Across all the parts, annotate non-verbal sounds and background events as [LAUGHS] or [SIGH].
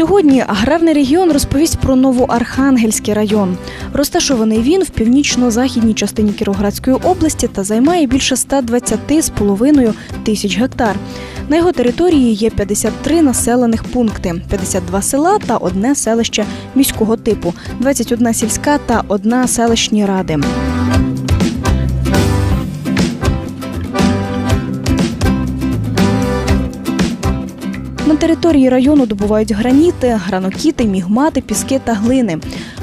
Сьогодні аграрний регіон розповість про Новоархангельський район. Розташований він в північно-західній частині Кіровоградської області та займає більше 120,5 тисяч гектар. На його території є 53 населених пункти, 52 села та одне селище міського типу, 21 сільська та одна селищні ради. Території району добувають граніти, гранокіти, мігмати, піски та глини.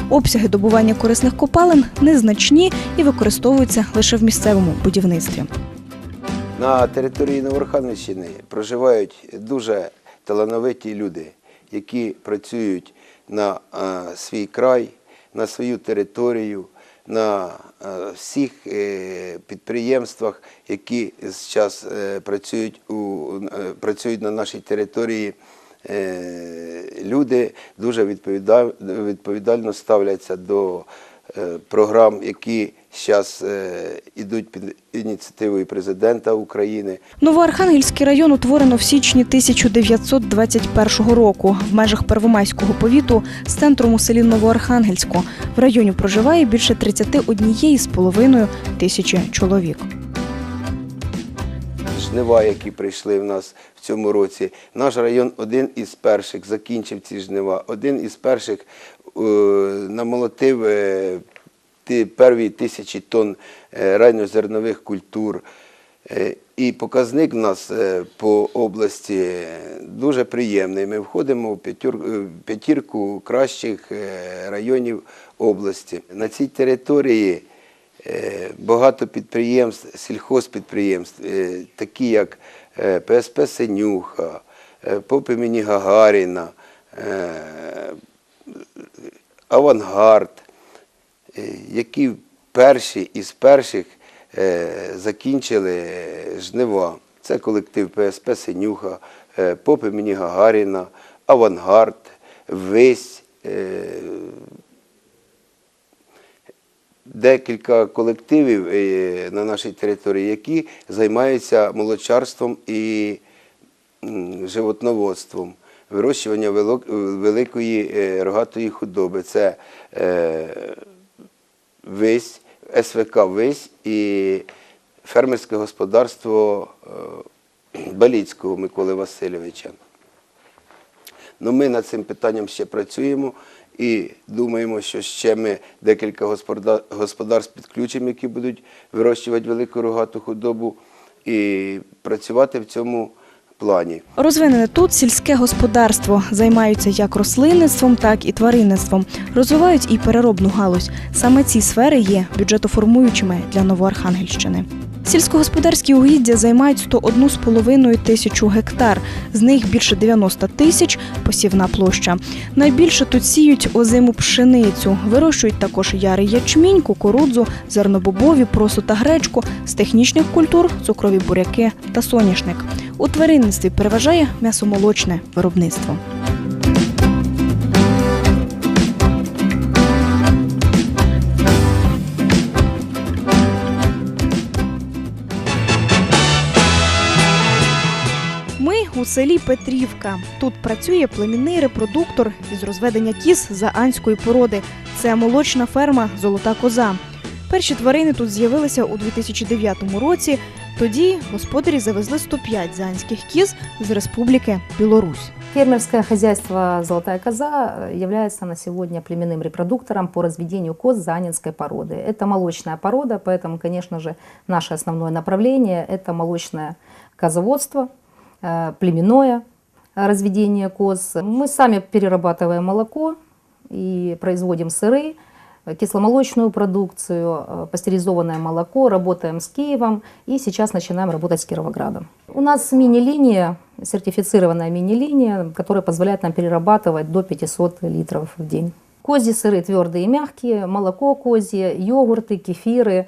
Обсяги добування корисних копалин незначні і використовуються лише в місцевому будівництві. На території Новорханівщини проживають дуже талановиті люди, які працюють на е, свій край, на свою територію, на всіх е, підприємствах, які зараз е, працюють, у, е, працюють на нашій території. Е, Люди дуже відповіда- відповідально ставляться до е, програм, які зараз йдуть під ініціативою президента України. Новоархангельський район утворено в січні 1921 року в межах Первомайського повіту з центром у селі Новоархангельську. В районі проживає більше 31,5 тисячі чоловік. жнива, які прийшли в нас в цьому році. Наш район один із перших закінчив ці жнива. Один із перших е, намолотив ті перві тисячі тонн е, ранньозернових культур. Е, І показник у нас е, по області дуже приємний. Ми входимо в в п'ятірку кращих районів області. На цій території багато підприємств, сільхозпідприємств, такі як ПСП Синюха, ПОП імені Гагаріна, Авангард, які перші із перших е, закінчили жнива. Це колектив ПСП Синюха, е, ПОП імені Гагаріна, Авангард, Вись. е, декілька колективів е, на нашій території, які займаються молочарством і животноводством, вирощування великої е, рогатої худоби. Це вись, СВК Вись і фермерське господарство е, Баліцького Миколи Васильовича. Ну, ми над цим питанням ще працюємо і думаємо, що ще ми декілька господарств підключимо, які будуть вирощувати велику рогату худобу, і працювати в цьому плані. Розвинене тут сільське господарство. Займаються як рослинництвом, так і тваринництвом. Розвивають і переробну галузь. Саме ці сфери є бюджетоформуючими для Новоархангельщини. Сільськогосподарські угіддя займають 101,5 тисячу гектар, з них більше 90 тисяч посівна площа. Найбільше тут сіють озиму пшеницю, вирощують також ярий ячмінь, кукурудзу, зернобобові, просу та гречку, з технічних культур цукрові буряки та соняшник. У тваринництві переважає м'ясомолочне виробництво. У селі Петрівка. Тут працює племінний репродуктор із розведення кіз заанської породи. Це молочна ферма Золота коза. Перші тварини тут з'явилися у 2009 році. Тоді господарі завезли 105 заанських кіз з Республіки Білорусь. Фермерское хозяйство «Золотая коза» э, является на сегодня племенным репродуктором по разведению коз заанинской породы. Это молочная порода, поэтому, конечно же, наше основное направление – это молочное козоводство, э, племенное э, разведение коз. Мы сами перерабатываем молоко и производим сыры, э, кисломолочную продукцию, э, пастеризованное молоко, работаем с Киевом и сейчас начинаем работать с Кировоградом. У нас мини-линия, сертифицированная мини-линия, которая позволяет нам перерабатывать до 500 литров в день. Козьи сыры твердые и мягкие, молоко козье, йогурты, кефиры, эм,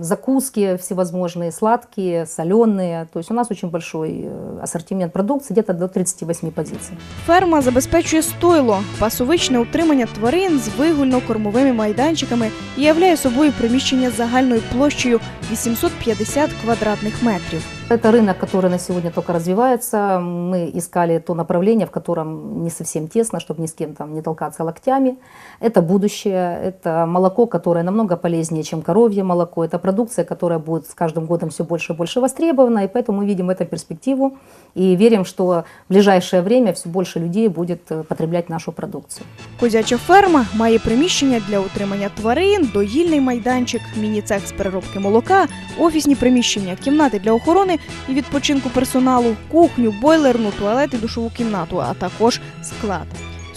закуски всевозможные, сладкие, соленые. То есть у нас очень большой э, ассортимент продукции, где-то до 38 позиций. Ферма забезпечує стойло, пасовичне утримання тварин з вигульно-кормовими майданчиками і являє собою приміщення з загальною площею 850 квадратних метрів. Это рынок, который на сегодня только развивается. Мы искали то направление, в котором не совсем тесно, чтобы ни с кем там не толкаться локтями. Это будущее, это молоко, которое намного полезнее, чем коровье молоко. Это продукция, которая будет с каждым годом все больше и больше востребована. И поэтому мы видим в этом перспективу и верим, что в ближайшее время все больше людей будет э, потреблять нашу продукцию. Козяча ферма має приміщення для утримання тварин, доїльний майданчик, міні-цех з переробки молока, офісні приміщення, кімнати для охорони і відпочинку персоналу, кухню, бойлерну, туалет і душову кімнату, а також склад.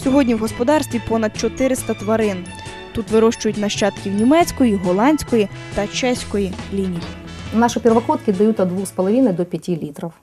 Сьогодні в господарстві понад 400 тварин. Тут вирощують нащадків німецької, голландської та чеської ліній. Наши первокотки дают от 2,5 до 5 литров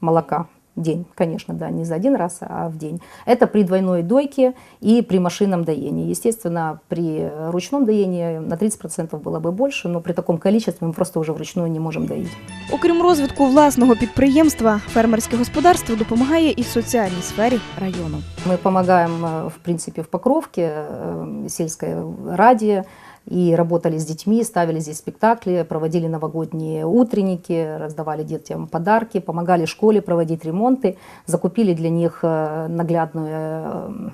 молока день. Конечно, да, не за один раз, а в день. Это при двойной дойке и при машинном доении. Естественно, при ручном доении на 30% было бы больше, но при таком количестве мы просто уже вручную не можем доить. Окрім розвитку власного підприємства, фермерське господарство допомагає і соціальній сфері району. Мы помогаем, э, в принципе, в Покровке, э, сельской ради, и работали с детьми, ставили здесь спектакли, проводили новогодние утренники, раздавали детям подарки, помогали школе проводить ремонты, закупили для них э, наглядную э,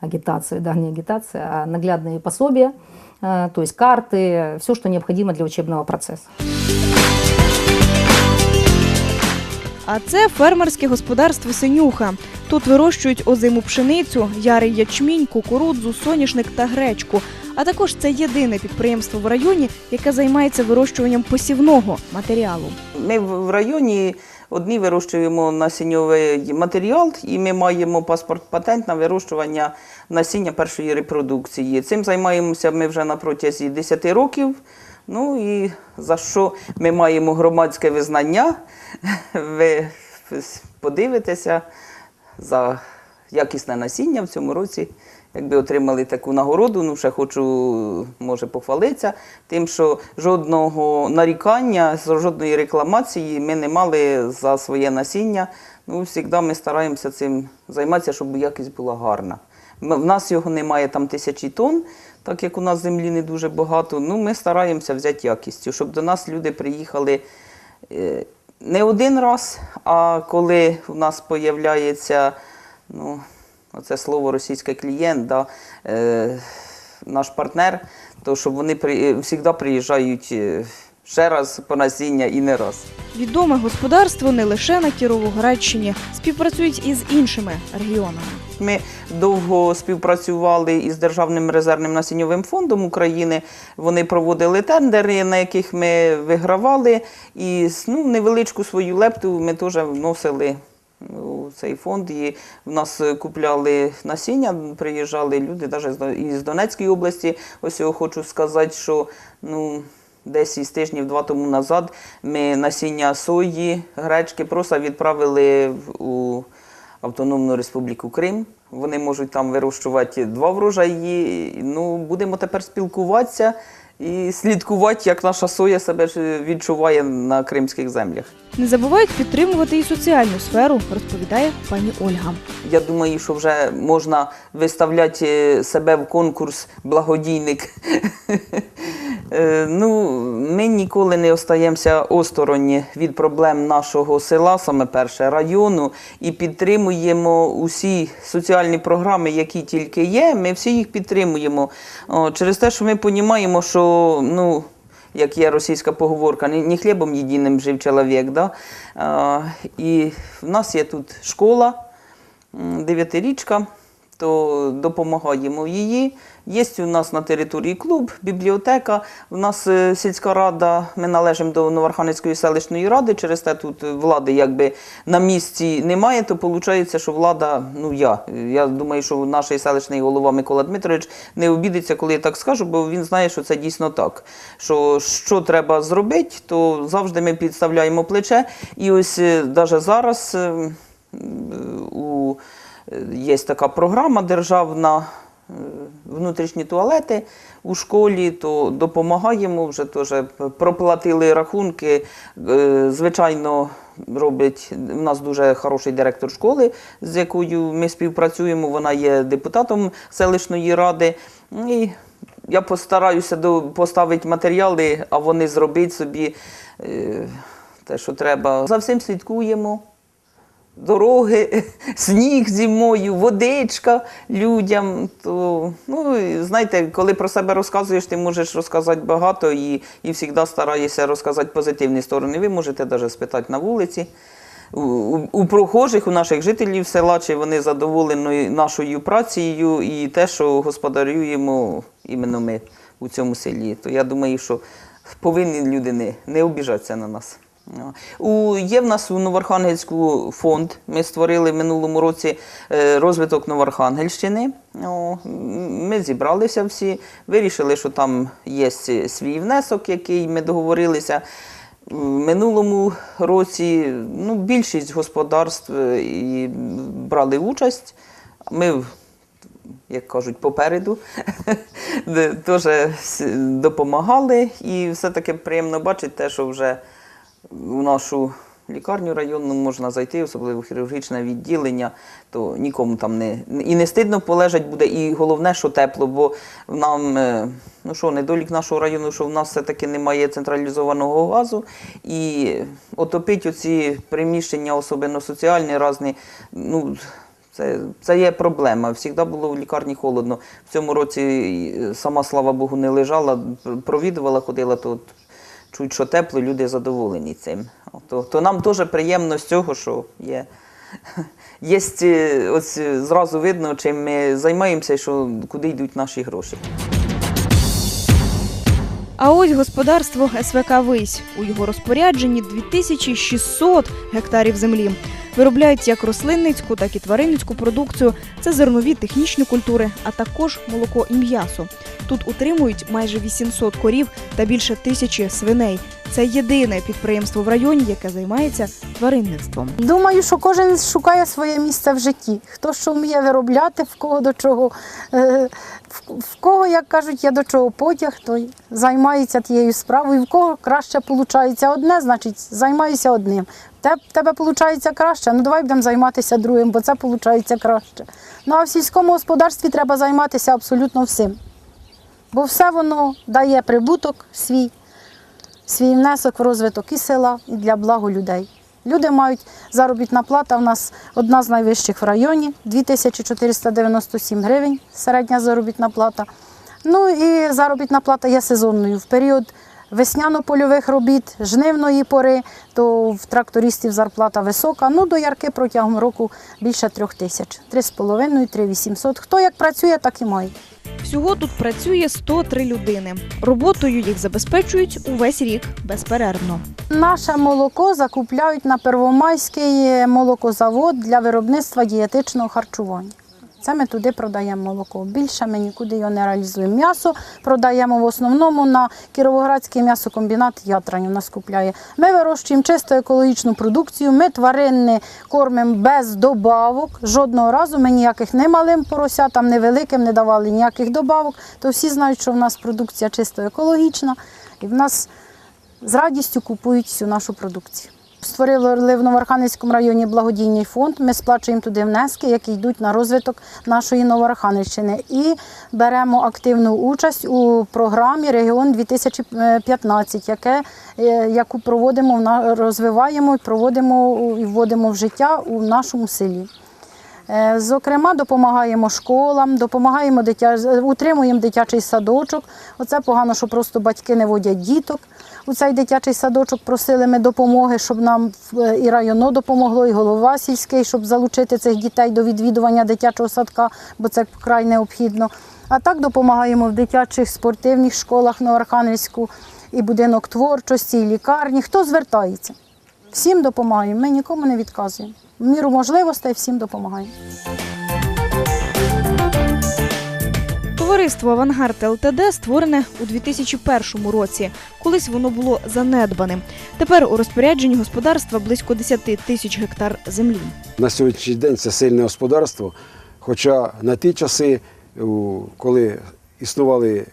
агитацию, да, не агитация, а наглядные пособия, э, то есть карты, все, что необходимо для учебного процесса. А це фермерське господарство Синюха. Тут вирощують озиму пшеницю, ярий ячмінь, кукурудзу, соняшник та гречку. А також це єдине підприємство в районі, яке займається вирощуванням посівного матеріалу. Ми в районі одні вирощуємо насінньовий матеріал, і ми маємо паспорт патент на вирощування насіння першої репродукції. Цим займаємося ми вже на протязі 10 років. Ну і за що ми маємо громадське визнання. [LAUGHS] Ви подивитеся за якісне насіння в цьому році. Якби отримали таку нагороду, ну ще хочу, може, похвалитися, тим, що жодного нарікання, жодної рекламації ми не мали за своє насіння. Ну, завжди ми стараємося цим займатися, щоб якість була гарна. В нас його немає там тисячі тонн, так як у нас землі не дуже багато. Ну, ми стараємося взяти якістю, щоб до нас люди приїхали е, не один раз, а коли у нас з'являється, ну, оце слово російський клієнт, да, е, наш партнер, то щоб вони при, завжди приїжджають е, ще раз по насіння і не раз. Відоме господарство не лише на Кіровоградщині, співпрацюють і з іншими регіонами. Ми довго співпрацювали із Державним резервним насінньовим фондом України. Вони проводили тендери, на яких ми вигравали. І ну, невеличку свою лепту ми теж вносили цей фонд. І в нас купляли насіння, приїжджали люди навіть із Донецької області. Ось я хочу сказати, що ну, десь із тижнів два тому назад ми насіння сої, гречки просто відправили у Автономну Республіку Крим. Вони можуть там вирощувати два врожаї. Ну, будемо тепер спілкуватися і слідкувати, як наша соя себе відчуває на кримських землях. Не забувають підтримувати і соціальну сферу, розповідає пані Ольга. Я думаю, що вже можна виставляти е, себе в конкурс благодійник. [LAUGHS] Е, Ну, ми ніколи не остаємося осторонні від проблем нашого села, саме перше району, і підтримуємо усі соціальні програми, які тільки є. Ми всі їх підтримуємо. Через те, що ми розуміємо, що ну, як є російська поговорка, не, хлібом єдиним жив чоловік. Да? І в нас є тут школа, дев'ятирічка, то допомагаємо її. Є у нас на території клуб, бібліотека. У нас е, сільська рада, ми належимо до Новоархангельської селищної ради, через те тут влади якби на місці немає, то виходить, що влада, ну я. Я думаю, що наш селищний голова Микола Дмитрович не обідеться, коли я так скажу, бо він знає, що це дійсно так. Що що треба зробити, то завжди ми підставляємо плече. І ось навіть зараз е, у Є така програма державна е, внутрішні туалети. у школі, то допомагаємо, вже теж проплатили рахунки. Е, Звичайно, робить у нас дуже хороший директор школи, з якою ми співпрацюємо. Вона є депутатом селищної ради. І я постараюся поставити матеріали, а вони зробити собі е, те, що треба. За всім слідкуємо. Дороги, сніг зимою, водичка людям. То, ну, знаєте, коли про себе розказуєш, ти можеш розказати багато і, і завжди стараєшся розказати позитивні сторони. Ви можете навіть спитати на вулиці. У, у, у прохожих, у наших жителів села, чи вони задоволені нашою працею і те, що господарюємо іменно ми у цьому селі. То я думаю, що повинні люди не, не обіжатися на нас. У, є в нас у Новоархангельську фонд. Ми створили в минулому році е, розвиток Новоархангельщини. Ми зібралися всі, вирішили, що там є свій внесок, який ми договорилися. В минулому році ну, більшість господарств е, брали участь. Ми як кажуть, попереду [LAUGHS] теж допомагали. І все-таки приємно бачити те, що вже у нашу лікарню районну можна зайти, особливо в хірургічне відділення, то нікому там не і не стидно полежать буде, і головне, що тепло, бо нам, е, ну що, недолік нашого району, що в нас все-таки немає централізованого газу, і отопити оці приміщення, особливо соціальні, різні, ну, це, це є проблема. Завжди було в лікарні холодно. В цьому році сама, слава Богу, не лежала, провідувала, ходила, то от чуть, що тепло, люди задоволені цим. То, то нам теж приємно з цього, що є. [LAUGHS] Є ось зразу видно, чим ми займаємося що, куди йдуть наші гроші. А ось господарство СВК Вись. У його розпорядженні 2600 гектарів землі. Виробляють як рослинницьку, так і тваринницьку продукцію. Це зернові технічні культури, а також молоко і м'ясо. Тут утримують майже 800 корів та більше тисячі свиней. Це єдине підприємство в районі, яке займається тваринництвом. Думаю, що кожен шукає своє місце в житті. Хто що вміє виробляти, в кого до чого, е, в- кого, як кажуть, є до чого потяг, той займається тією справою. В кого краще виходить одне, значить займаюся одним. Те- тебе виходить краще, ну давай будемо займатися другим, бо це виходить краще. Ну а в сільському господарстві треба займатися абсолютно всім. Бо все воно дає прибуток свій свій внесок в розвиток і села, і для благо людей. Люди мають заробітна плата. У нас одна з найвищих в районі 2497 гривень середня заробітна плата. Ну і заробітна плата є сезонною. В період весняно-польових робіт, жнивної пори, то в трактористів зарплата висока. Ну до ярки протягом року більше трьох тисяч. Три з половиною, три вісімсот. Хто як працює, так і має. Всього тут працює 103 людини. Роботою їх забезпечують увесь рік безперервно. Наше молоко закупляють на Первомайський молокозавод для виробництва дієтичного харчування. Це ми туди продаємо молоко. Більше ми нікуди його не реалізуємо. М'ясо продаємо в основному на Кіровоградський м'ясокомбінат Ятранів нас купляє. Ми вирощуємо чисто екологічну продукцію, ми тваринне кормимо без добавок. Жодного разу ми ніяких не малим поросятам, не великим не давали ніяких добавок. То всі знають, що в нас продукція чисто екологічна і в нас з радістю купують всю нашу продукцію. Створили в Новоархангельському районі благодійний фонд. Ми сплачуємо туди внески, які йдуть на розвиток нашої Новоархангельщини. І беремо активну участь у програмі Регіон 2015, яке, е, яку проводимо, розвиваємо, проводимо і вводимо в життя у нашому селі. Е, Зокрема, допомагаємо школам, допомагаємо дитя... утримуємо дитячий садочок. Оце погано, що просто батьки не водять діток. У цей дитячий садочок просили ми допомоги, щоб нам е, і районо допомогло, і голова сільський, щоб залучити цих дітей до відвідування дитячого садка, бо це вкрай необхідно. А так допомагаємо в дитячих спортивних школах на Архангельську, і будинок творчості, і лікарні. Хто звертається? Всім допомагаємо, ми нікому не відказуємо. В міру можливостей всім допомагаємо. Товариство Авангард ЛТД створене у 2001 році. Колись воно було занедбаним. Тепер у розпорядженні господарства близько 10 тисяч гектар землі. На сьогоднішній день це сильне господарство. Хоча на ті часи, коли існували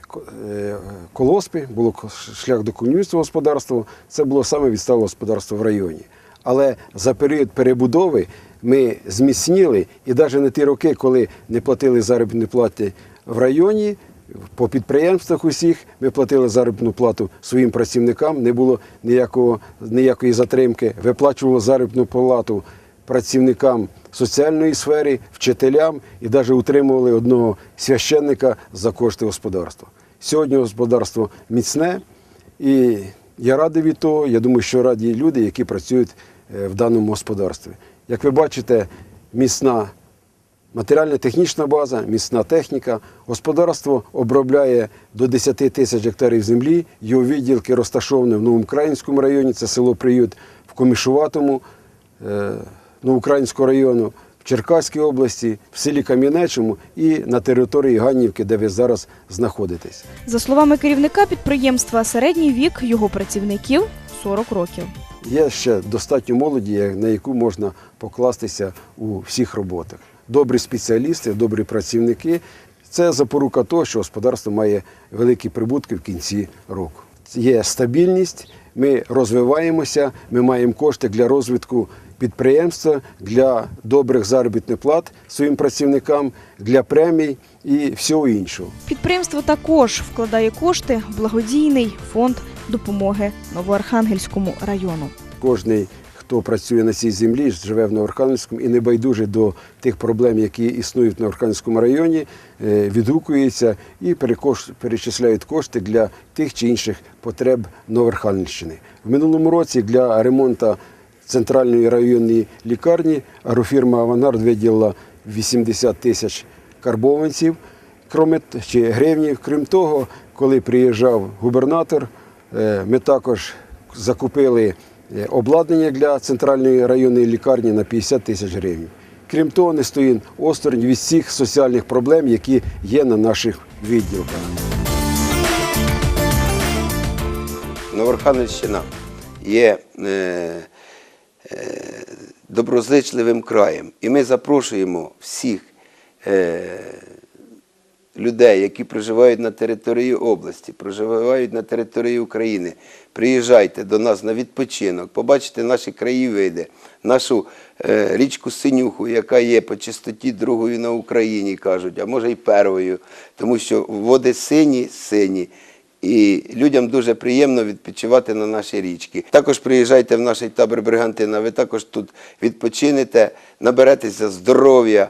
е, колоспи, було шлях до комуністського господарства. Це було саме відстале господарство в районі. Але за період перебудови ми зміцніли, і навіть на ті роки, коли не платили заробітні плати в районі, по підприємствах усіх ми платили заробітну плату своїм працівникам, не було ніякого, ніякої затримки. Виплачували заробітну плату працівникам соціальної сфери, вчителям і навіть утримували одного священника за кошти господарства. Сьогодні господарство міцне, і я радий від того. Я думаю, що раді люди, які працюють е, в даному господарстві. Як ви бачите, міцна матеріально-технічна база, міцна техніка. Господарство обробляє до 10 тисяч гектарів землі. Його відділки розташовані в Новоукраїнському районі, це село Приют, в Комішуватому е, Новоукраїнського району, в Черкаській області, в селі Кам'янечому і на території Ганнівки, де ви зараз знаходитесь. За словами керівника підприємства, середній вік його працівників 40 років. Є ще достатньо молоді, на яку можна покластися у всіх роботах. Добрі спеціалісти, добрі працівники. Це запорука того, що господарство має великі прибутки в кінці року. Є стабільність, ми розвиваємося, ми маємо кошти для розвитку підприємства, для добрих заробітних плат своїм працівникам, для премій і всього іншого. Підприємство також вкладає кошти в благодійний фонд допомоги Новоархангельському району. Кожний, хто працює на цій землі, живе в Новоархангельському і не байдуже до тих проблем, які існують в Новоархангельському районі, е, відгукується і перечисляють кошти для тих чи інших потреб Новоархангельщини. В минулому році для ремонту центральної районної лікарні агрофірма Авангард виділила 80 тисяч карбованців чи гривнів. Крім того, коли приїжджав губернатор, е, ми також закупили обладнання для центральної районної лікарні на 50 тисяч гривень. Крім того, не стоїть осторонь від всіх соціальних проблем, які є на наших відділках. Новорханівщина є е, е, доброзичливим краєм. І ми запрошуємо всіх е, людей, які проживають на території області, проживають на території України. Приїжджайте до нас на відпочинок, побачите наші краєвиди, нашу е, річку Синюху, яка є по чистоті другою на Україні, кажуть, а може й первою, тому що води сині, сині. І людям дуже приємно відпочивати на нашій річці. Також приїжджайте в наш табор Бригантина, ви також тут відпочинете, наберетеся здоров'я.